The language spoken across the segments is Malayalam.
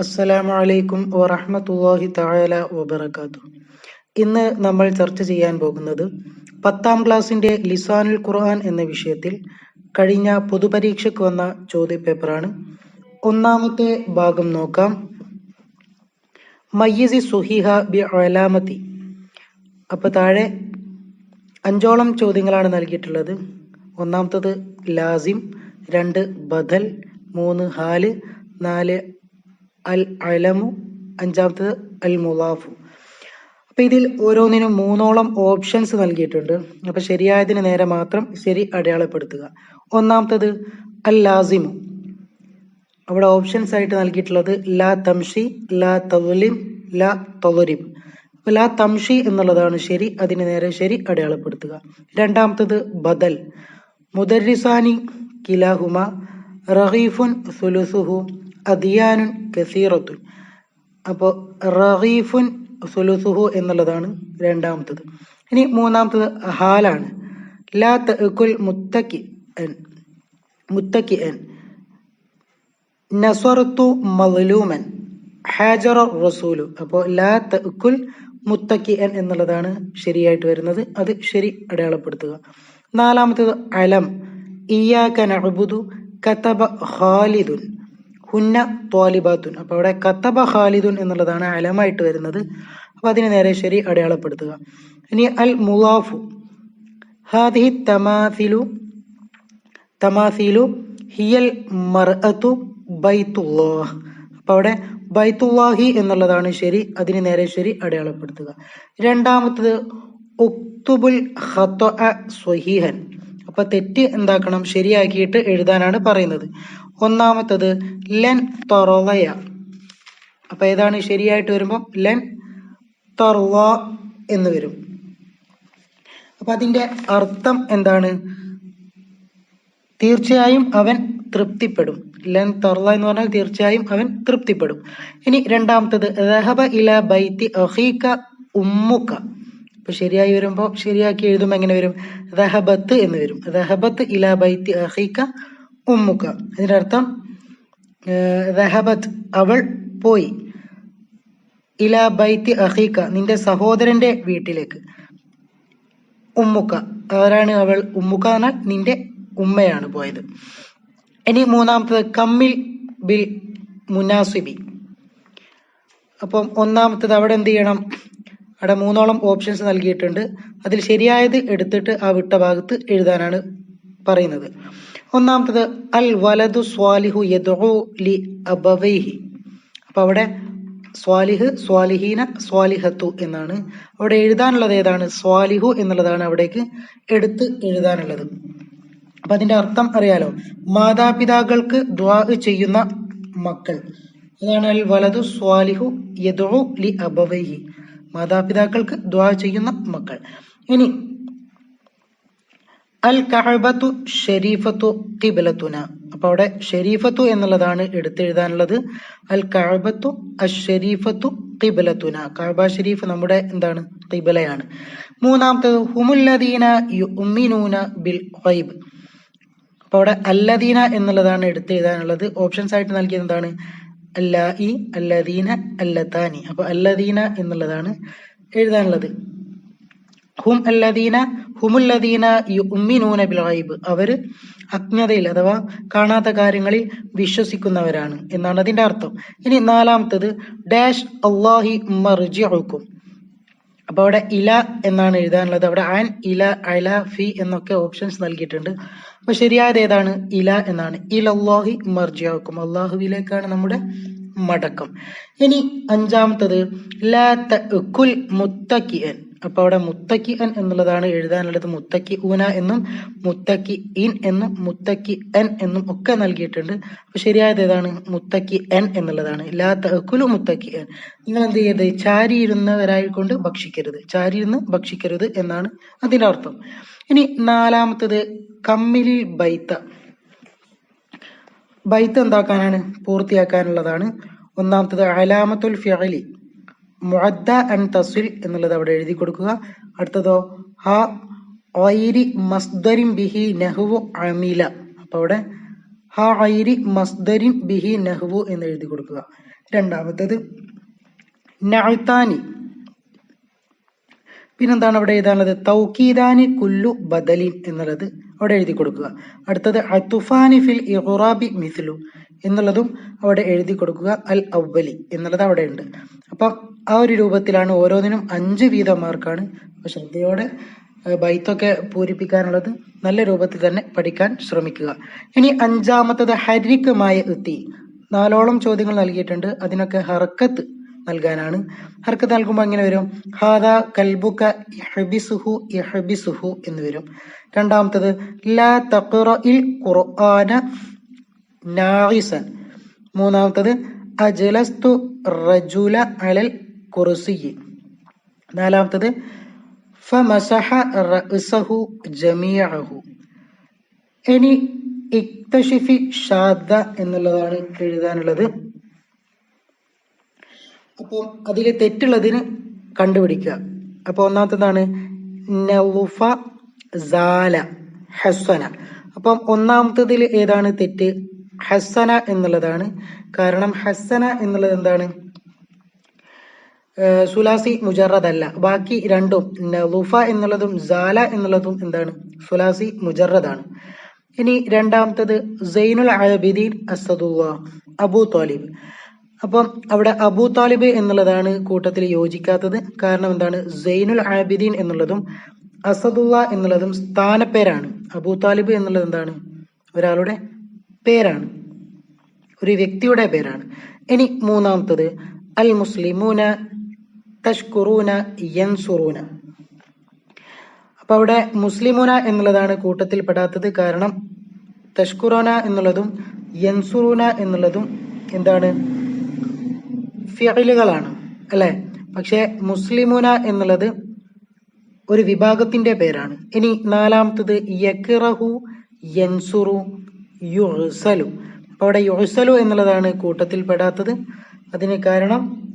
അസ്സലാമു അലൈക്കും വറഹ്മത്തുള്ളാഹി തആല വബറകാതുഹു. ഇന്ന് നമ്മൾ ചർച്ച ചെയ്യാൻ പോകുന്നത് പത്താം ക്ലാസ്സിന്റെ ലിസാനുൽ ഖുർആൻ എന്ന വിഷയത്തിൽ കഴിഞ്ഞ പൊതുപരീക്ഷയ്ക്ക് വന്ന ചോദ്യപേപ്പറാണ്. ഒന്നാമത്തെ ഭാഗം നോക്കാം. മയ്യിസി സുഹിഹ ബി അലാമത്തി. അപ്പോൾ താഴെ അഞ്ചോളം ചോദ്യങ്ങളാണ് നൽകിയിട്ടുള്ളത്. ഒന്നാമത്തത് ലാസിം രണ്ട് ബദൽ മൂന്ന് ഹാൽ നാല് അൽ അലമു അഞ്ചാമത്തത് അൽ മുലാഫു. അപ്പൊ ഇതിൽ ഓരോന്നിനും മൂന്നോളം ഓപ്ഷൻസ് നൽകിയിട്ടുണ്ട്. അപ്പൊ ശരിയായതിന് നേരെ മാത്രം ശരി അടയാളപ്പെടുത്തുക. ഒന്നാമത്തത് അൽ ലാസിമു. അവിടെ ഓപ്ഷൻസ് ആയിട്ട് നൽകിയിട്ടുള്ളത് ലാ തംഷി ലാ തവലിം ലാ തവരിബ്. അപ്പൊ ലാ തംഷി എന്നുള്ളതാണ് ശരി അതിന് നേരെ ശരി അടയാളപ്പെടുത്തുക. രണ്ടാമത്തത് ബദൽ. മുദരിസാനി കിലാഹുമ റഹീഫുൻ സുലുസുഹു അദിയാനുൻ കസീറത്തുൻ അപ്പോൾ റഹീഫുൻ സുലുസുഹു എന്നുള്ളതാണ് രണ്ടാമത്തത്. ഇനി മൂന്നാമത്തത് ഹാലാണ്. ലാ തഅകുൽ മുത്തക്കി എൻ മുത്തക്കി എൻ നസ്വറത്തു മലൂമൻ ഹാജറ റസൂലു. അപ്പോൾ ലാ തഅകുൽ മുത്തക്കി എൻ എന്നുള്ളതാണ് ശരിയായിട്ട് വരുന്നത്. അത് ശരി അടയാളപ്പെടുത്തുക. നാലാമത്തത് അലം. ഇയാക്ക നഅബുദു കതബ ഖാലിദുൻ. ഹുന്ന ത്വാലിബാത്തുൻ. അപ്പൊ അവിടെ കത്തബ ഖാലിദുൻ എന്നുള്ളതാണ് അലമായിട്ട് വരുന്നത്. അപ്പൊ അതിന് നേരെ ശരി അടയാളപ്പെടുത്തുക. ഇനി അൽ മുലാഫു ഹാദിഹി തമാസിലു തമാസിലു ഹിയൽ മർഅത്തു ബൈത്തുല്ലാഹ് അപ്പൊ അവിടെ ബൈത്തുല്ലാഹി എന്നുള്ളതാണ് ശരി അതിന് നേരെ ശരി അടയാളപ്പെടുത്തുക. രണ്ടാമത്തത് ഉക്തുബുൽ ഖത്വഅ സ്വഹീഹൻ. അപ്പൊ തെറ്റ് എന്താക്കണം? ശരിയാക്കിയിട്ട് എഴുതാനാണ് പറയുന്നത്. ഒന്നാമത്തത് ലെൻ തൊറവയ. അപ്പൊ ഏതാണ് ശരിയായിട്ട് വരുമ്പോൾ ലെൻ തൊറവ എന്ന് വരും. അപ്പൊ അതിന്റെ അർത്ഥം എന്താണ്? തീർച്ചയായും അവൻ തൃപ്തിപ്പെടും. ലൻ തൊറല എന്ന് പറഞ്ഞാൽ തീർച്ചയായും അവൻ തൃപ്തിപ്പെടും. ഇനി രണ്ടാമത്തത് റഹബ ഇല ബൈത്തി അഹീക ഉമ്മുക്ക അപ്പൊ ശരിയായി വരുമ്പോ ശരിയാക്കി എഴുതുമ്പോൾ എങ്ങനെ വരും? റഹബത്ത് എന്ന് വരും. റഹബത്ത് ഇല ബൈത്തി അഹീക ഉമ്മുക്ക. അതിന്റെ അർത്ഥം റഹബത്ത് അവൾ പോയി. ഇല ബൈത്തി അഹീക്ക നിന്റെ സഹോദരന്റെ വീട്ടിലേക്ക്. ഉമ്മുക്ക. ആരാണ് അവൾ? ഉമ്മുക്ക എന്നാൽ നിന്റെ ഉമ്മയാണ് പോയത്. ഇനി മൂന്നാമത്തത് കമ്മിൽ ബിൽ മുനാസിബി. അപ്പം ഒന്നാമത്തത് അവിടെ എന്ത് ചെയ്യണം? അവിടെ മൂന്നോളം ഓപ്ഷൻസ് നൽകിയിട്ടുണ്ട്. അതിൽ ശരിയായത് എടുത്തിട്ട് ആ വിട്ട ഭാഗത്ത് എഴുതാനാണ് പറയുന്നത്. ഒന്നാമത്തത് അൽ വലതു സ്വാലിഹു യദു ലി അബവൈഹി. അപ്പൊ അവിടെ സ്വാലിഹ് സ്വാലിഹീന സ്വാലിഹത്തു എന്നാണ്. അവിടെ എഴുതാനുള്ളത് ഏതാണ്? സ്വാലിഹു എന്നുള്ളതാണ് അവിടേക്ക് എടുത്ത് എഴുതാനുള്ളത്. അപ്പൊ അതിന്റെ അർത്ഥം അറിയാലോ. മാതാപിതാക്കൾക്ക് ദ്വാ ചെയ്യുന്ന മക്കൾ. അതാണ് അൽ വലതു സ്വാലിഹു യദു ലി അബവൈഹി. മാതാപിതാക്കൾക്ക് ദ്വാ ചെയ്യുന്ന മക്കൾ. ഇനി അൽ കഅബത്തു ഷരീഫത്തു ഖിബ്ലത്തുന അപ്പൊ അവിടെ ഷെരീഫത്തു എന്നുള്ളതാണ് എടുത്തെഴുതാനുള്ളത്. അൽ കഅബത്തു അഷരീഫത്തു കിബലത്തുന. കഅബ ഷെരീഫ് നമ്മുടെ എന്താണ്? കിബലയാണ്. മൂന്നാമത്തേത് ഹുമുല്ലദീന യുഅ്മിനൂന ബിൽ ഗൈബ്. അപ്പൊ അവിടെ അല്ലദീന എന്നുള്ളതാണ് എടുത്തെഴുതാനുള്ളത്. ഓപ്ഷൻസ് ആയിട്ട് നൽകിയത് എന്താണ്? അല്ലാ ഇ അല്ലദീന അല്ലതാനി. അപ്പൊ അല്ലദീന എന്നുള്ളതാണ് എഴുതാനുള്ളത്. ഹും അല്ലദീന ഹുമുല്ലദീന യുഅ്മിനൂന ബിൽ ഗൈബ്. അവർ അജ്ഞതയിൽ അഥവാ കാണാത്ത കാര്യങ്ങളിൽ വിശ്വസിക്കുന്നവരാണ് എന്നാണ് അതിന്റെ അർത്ഥം. ഇനി നാലാമത്തത് ഡാഷ് അള്ളാഹി മർജിഉക്കും അപ്പൊ അവിടെ ഇല എന്നാണ് എഴുതാനുള്ളത്. അവിടെ ആൻ ഇല അല ഫി എന്നൊക്കെ ഓപ്ഷൻസ് നൽകിയിട്ടുണ്ട്. അപ്പൊ ശരിയായത് ഏതാണ്? ഇല എന്നാണ്. ഇൽ അള്ളാഹി മർജിയാക്കും അള്ളാഹുവിലേക്കാണ് നമ്മുടെ മടക്കം. ഇനി അഞ്ചാമത്തത് ലാ തഅക്കുൽ മുത്തക്കിഅൻ അപ്പൊ അവിടെ മുത്തക്കി അൻ എന്നുള്ളതാണ് എഴുതാനുള്ളത്. മുത്തക്കി ഊന എന്നും മുത്തക്കി ഇൻ എന്നും മുത്തക്കി എൻ എന്നും ഒക്കെ നൽകിയിട്ടുണ്ട്. അപ്പൊ ശരിയായത് ഏതാണ്? മുത്തക്കി എൻ എന്നുള്ളതാണ്. ലാ കുലു മുത്തക്കി എൻ നിങ്ങൾ എന്ത് ചെയ്യരുത്? ചാരിയിരുന്നവരായിക്കൊണ്ട് ഭക്ഷിക്കരുത്. ചാരിയിരുന്ന് ഭക്ഷിക്കരുത് എന്നാണ് അതിന്റെ അർത്ഥം. ഇനി നാലാമത്തത് കമ്മിൽ ബൈത്ത. ബൈത്ത് എന്താക്കാനാണ്? പൂർത്തിയാക്കാനുള്ളതാണ്. ഒന്നാമത്തത് അലാമത്തുൽ ഫിഅലി. മുഅദ്ദ അൻ തസിൽ എന്നുള്ളത് അവിടെ എഴുതി കൊടുക്കുക. അടുത്തതോ ഹ ഐരി മസ്ദരിൻ ബിഹി നെഹ്വു അമീല. അപ്പോൾ അവിടെ ഹ ഐരി മസ്ദരിൻ ബിഹി നഹ്വു എന്ന് എഴുതി കൊടുക്കുക. രണ്ടാമത്തത് നഅത്താനി പിന്നെന്താണ് അവിടെ എഴുതാനുള്ളത്? തൗക്കീദാനി കുല്ലു ബദലിൻ എന്നുള്ളത് അവിടെ എഴുതി കൊടുക്കുക. അടുത്തത് അത്തുഫാനി ഫിൽ ഇറാബി മിഥ്ലു എന്നുള്ളതും അവിടെ എഴുതി കൊടുക്കുക അൽ അവലി എന്നുള്ളത് അവിടെ ഉണ്ട് അപ്പം ആ ഒരു രൂപത്തിലാണ് ഓരോന്നിനും അഞ്ച് വീതം മാർക്കാണ് അപ്പൊ ശ്രദ്ധയോടെ ബൈത്തൊക്കെ പൂരിപ്പിക്കാനുള്ളത്. നല്ല രൂപത്തിൽ തന്നെ പഠിക്കാൻ ശ്രമിക്കുക. ഇനി അഞ്ചാമത്തത് ഹരിക്കുമായ എത്തി. നാലോളം ചോദ്യങ്ങൾ നൽകിയിട്ടുണ്ട്. അതിനൊക്കെ ഹർക്കത്ത് നൽകാനാണ്. ഹർക്കത്ത് നൽകുമ്പോൾ എങ്ങനെ വരും? ഹാദ കൽബുക ഇഹ്ബിസുഹു ഇഹ്ബിസുഹു എന്ന് വരും. രണ്ടാമത്തത് ലാ തഖ്റഇൽ ഖുർആന നാഇസൻ മൂന്നാമത്തത് അജലസ്തു റജുല അലൽ കുറുസി നാലാമത്തത് ഫമസഹ റഹു ജമിയഹു ഇനി ഇക്തഷിഫി ഷാദ എന്നുള്ളതാണ് എഴുതാനുള്ളത്. അപ്പോൾ അതിൽ തെറ്റുള്ളതിന് കണ്ടുപിടിക്കുക. അപ്പോൾ ഒന്നാമത്തതാണ് നൗഫ സാല ഹസന അപ്പം ഒന്നാമത്തതിൽ ഏതാണ് തെറ്റ്? ഹസന എന്നുള്ളതാണ്. കാരണം ഹസന എന്നുള്ളത് എന്താണ്? സുലാസി മുജറദ് അല്ല ബാക്കി രണ്ടും ലുഫ എന്നുള്ളതും ജാല എന്നുള്ളതും എന്താണ്? സുലാസി മുജറദാണ്. ഇനി രണ്ടാമത്തത് Zainul Abidin Asadullah Abu Talib അപ്പം അവിടെ അബൂ താലിബ് എന്നുള്ളതാണ് കൂട്ടത്തിൽ യോജിക്കാത്തത്. കാരണം എന്താണ്? സൈനുൽ ആബിദീൻ എന്നുള്ളതും അസദുല്ല എന്നുള്ളതും സ്ഥാനപ്പേരാണ്. അബൂ താലിബ് എന്നുള്ളത് എന്താണ്? ഒരാളുടെ പേരാണ്. ഒരു വ്യക്തിയുടെ പേരാണ്. ഇനി മൂന്നാമത്തത് അൽ മുസ്ലിമൂന തഷ്കുറൂന യൻസുറൂന. അപ്പൊ അവിടെ മുസ്ലിമൂന എന്നുള്ളതാണ് കൂട്ടത്തിൽ പെടാത്തത് കാരണം തഷ്കുറോന എന്നുള്ളതും യൻസുറൂന എന്നുള്ളതും എന്താണ്? ഫിയലുകളാണ് അല്ലെ? പക്ഷെ മുസ്ലിമൂന എന്നുള്ളത് ഒരു വിഭാഗത്തിന്റെ പേരാണ്. ഇനി നാലാമത്തത് യക്കിറഹു യൻസുറു യുഴ്സലു അപ്പോൾ അവിടെ യുഹ്സലു എന്നുള്ളതാണ് കൂട്ടത്തിൽ പെടാത്തത്. അതിന് കാരണം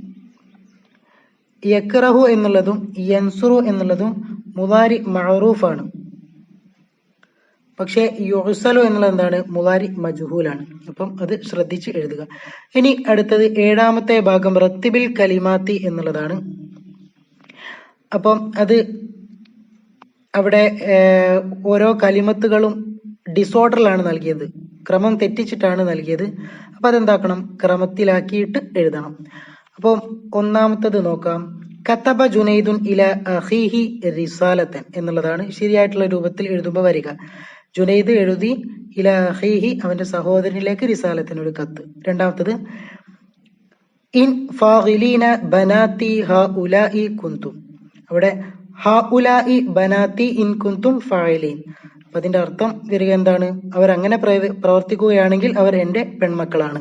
യക്റഹു എന്നുള്ളതും യൻസുറു എന്നുള്ളതും മുതാരി മഹറൂഫാണ് പക്ഷേ യുഹ്സലു എന്നുള്ളത് എന്താണ് മുതാരി മജുഹൂലാണ്. അപ്പം അത് ശ്രദ്ധിച്ച് എഴുതുക. ഇനി അടുത്തത് ഏഴാമത്തെ ഭാഗം റത്തിബിൽ കലിമാത്തി എന്നുള്ളതാണ്. അപ്പം അത് അവിടെ ഓരോ കലിമത്തുകളും ഡിസോർഡറിലാണ് നൽകിയത്. ക്രമം തെറ്റിച്ചിട്ടാണ് നൽകിയത്. അപ്പൊ അതെന്താക്കണം? ക്രമത്തിലാക്കിയിട്ട് എഴുതണം. അപ്പോൾ ഒന്നാമത്തത് നോക്കാം. കത്തബ ജുനൈദുൻ ഇല അഹീഹി റിസാലത്തൻ എന്നുള്ളതാണ് ശരിയായിട്ടുള്ള രൂപത്തിൽ എഴുതുമ്പോൾ വരിക. ജുനൈദ് എഴുതി ഇല അഹീഹി അവന്റെ സഹോദരനിലേക്ക് റിസാലത്തിന് ഒരു കത്ത്. രണ്ടാമത്തത് ഇൻ ഫാഹിലീന ബനാത്തി ഹ ഉലായി കുന്തും. അവിടെ ഹ ഉലായി ബനാത്തി ഇൻ കുന്തും ഫായിലീൻ അപ്പൊ അതിന്റെ അർത്ഥം വരിക എന്താണ്? അവർ അങ്ങനെ പ്രവർത്തിക്കുകയാണെങ്കിൽ അവർ എന്റെ പെൺമക്കളാണ്.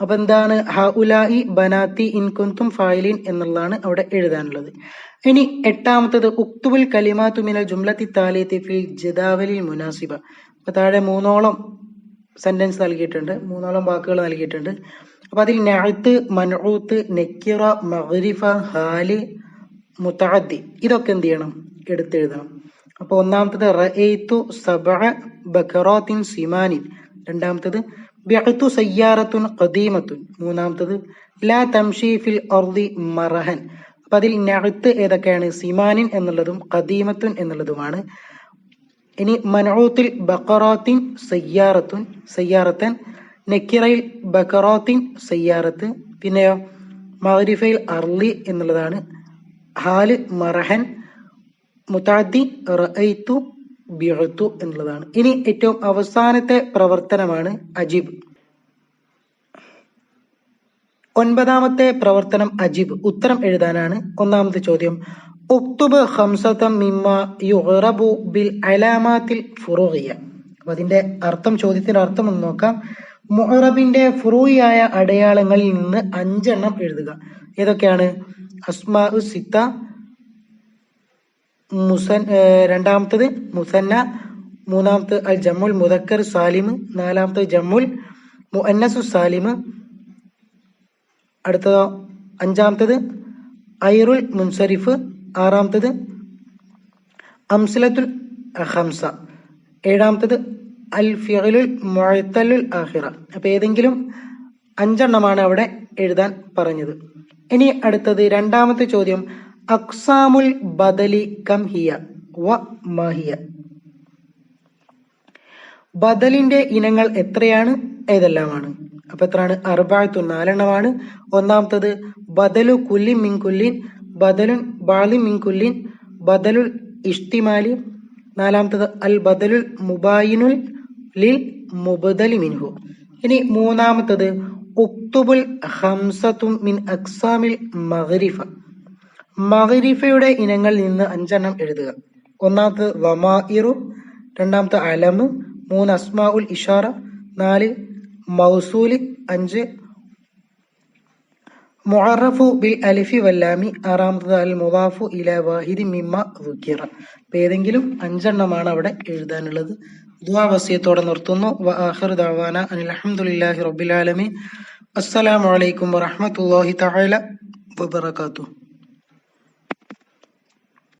അപ്പൊ എന്താണ്? ഹ ഉലായി ബനാത്തി ഇൻകുന്തും കുന്തും ഫായിലീൻ എന്നുള്ളതാണ് അവിടെ എഴുതാനുള്ളത്. ഇനി എട്ടാമത്തത് ഉക്തുബുൽ കലിമാത്തു മിനൽ ജുംലത്തി താലിയത്തി ഫിൽ ജദാവലിൽ മുനാസിബ. അപ്പൊ താഴെ മൂന്നോളം സെന്റൻസ് നൽകിയിട്ടുണ്ട്. മൂന്നോളം വാക്കുകൾ നൽകിയിട്ടുണ്ട്. അപ്പൊ അതിൽ നഅത്ത് മൻഊത്ത് നെക്കിറ മഗ്രിഫ ഹാൽ മുത്തഅദ്ദി ഇതൊക്കെ എന്ത് ചെയ്യണം? എടുത്തെഴുതണം. അപ്പൊ ഒന്നാമത്തത് റഅയ്തു സബഅ ബക്കറാത്തിൻ സിമാനിൻ. രണ്ടാമത്തത് ബിഅത്തു സയ്യാറത്തുൻ ഖദീമത്തുൻ. മൂന്നാമത്തത് ലാ തംഷി ഫിൽ അർദി മറഹൻ. അപ്പൊ അതിൽ നഅത്ത് ഏതൊക്കെയാണ്? സിമാനിൻ എന്നുള്ളതും ഖദീമത്തുൻ എന്നുള്ളതുമാണ്. ഇനി മനൂത്തിൽ ബക്കറാത്തിൻ സയ്യാറത്തുൻ സയ്യാറത്തൻ. നെക്കിറയിൽ ബക്കറാത്തിൻ സയ്യാറത്ത്. പിന്നെയോ മഹരിഫയിൽ അർലി എന്നുള്ളതാണ്. ഹാൽ മറഹൻ മുതാദി റഅയ്തു ബിഅത്തു എന്നുള്ളതാണ്. ഇനി ഏറ്റവും അവസാനത്തെ പ്രവർത്തനമാണ് അജീബ്. ഒൻപതാമത്തെ പ്രവർത്തനം അജീബ്. ഉത്തരം എഴുതാനാണ് ഒന്നാമത്തെ ചോദ്യം. ഉക്തുബ് ഹംസതം മിമ്മ യുറബു ബിൽ അലാമാത്തിൽ ഫുറോഹിയ അപ്പൊ അതിന്റെ അർത്ഥം ചോദ്യത്തിന്റെ അർത്ഥം ഒന്ന് നോക്കാം. മുഹറബിന്റെ ഫുറൂയായ അടയാളങ്ങളിൽ നിന്ന് അഞ്ചെണ്ണം എഴുതുക. ഏതൊക്കെയാണ്? അസ്മാ സിത്ത മുസൻ രണ്ടാമത്തത് മുസന്ന മൂന്നാമത്തെ അൽ ജമ്മുൽ മുദക്കർ സാലിം നാലാമത്തെ ജമ്മുൽ മുഅന്നസു സാലിം അടുത്തതോ അഞ്ചാമത്തത് ഐറുൽ മുൻസരിഫ് ആറാമത്തത് അംസലത്തുൽ ഹംസ ഏഴാമത്തത് അൽ ഫിഅലുൽ മുഅത്തലുൽ ആഖിറ. അപ്പോൾ ഏതെങ്കിലും അഞ്ചെണ്ണമാണ് അവിടെ എഴുതാൻ പറഞ്ഞത്. ഇനി അടുത്തത് രണ്ടാമത്തെ ചോദ്യം. അക്സാമുൽ ബദലി കം ഹിയ വ മഹിയ ബദലിന്റെ ഇനങ്ങൾ എത്രയാണ്? ഏതെല്ലാമാണ്? അപ്പൊ എത്രയാണ്? അറുപാഴത്തു നാലെണ്ണമാണ്. ഒന്നാമത്തത് ബദലു കുല്ലി മിൻ കുല്ലിൻ ബദലുൻ ബാളി മിൻ കുല്ലിൻ ബദലുൽ ഇഷ്തിമാലി. നാലാമത്തത് അൽ ബദലുൽ മുബായിനുൽ ലിൽ മുബദലി മിൻഹു. ഇനി മൂന്നാമത്തത് ഉക്തുബുൽ ഹംസത്തും മിൻ അക്സാമിൽ മഗ്രിഫ. മഗ്രിഫയുടെ ഇനങ്ങളിൽ നിന്ന് അഞ്ചെണ്ണം എഴുതുക. ഒന്നാമത്തത് വമാഇറു രണ്ടാമത്തെ അലമ് മൂന്ന് അസ്മാ ഉൽ ഇഷാറ നാല് മൗസൂൽ അഞ്ച് മുഅറഫു ബിൽ അലിഫി വല്ലാമി ആറാമത്തത് അൽ മുദാഫു ഇല വാഹിദി മിമ്മ റുക്കിറ അപ്പം ഏതെങ്കിലും അഞ്ചെണ്ണമാണ് അവിടെ എഴുതാനുള്ളത്. ദുആ വസിയത്തോടെ നിർത്തുന്നു. വ ആഖിറു ദഅവാന അനിൽ ഹംദുലില്ലാഹി റബ്ബിൽ ആലമീൻ. അസ്സലാമു അലൈക്കും വറഹ്മത്തുള്ളാഹി തആല വബറകാതുഹു.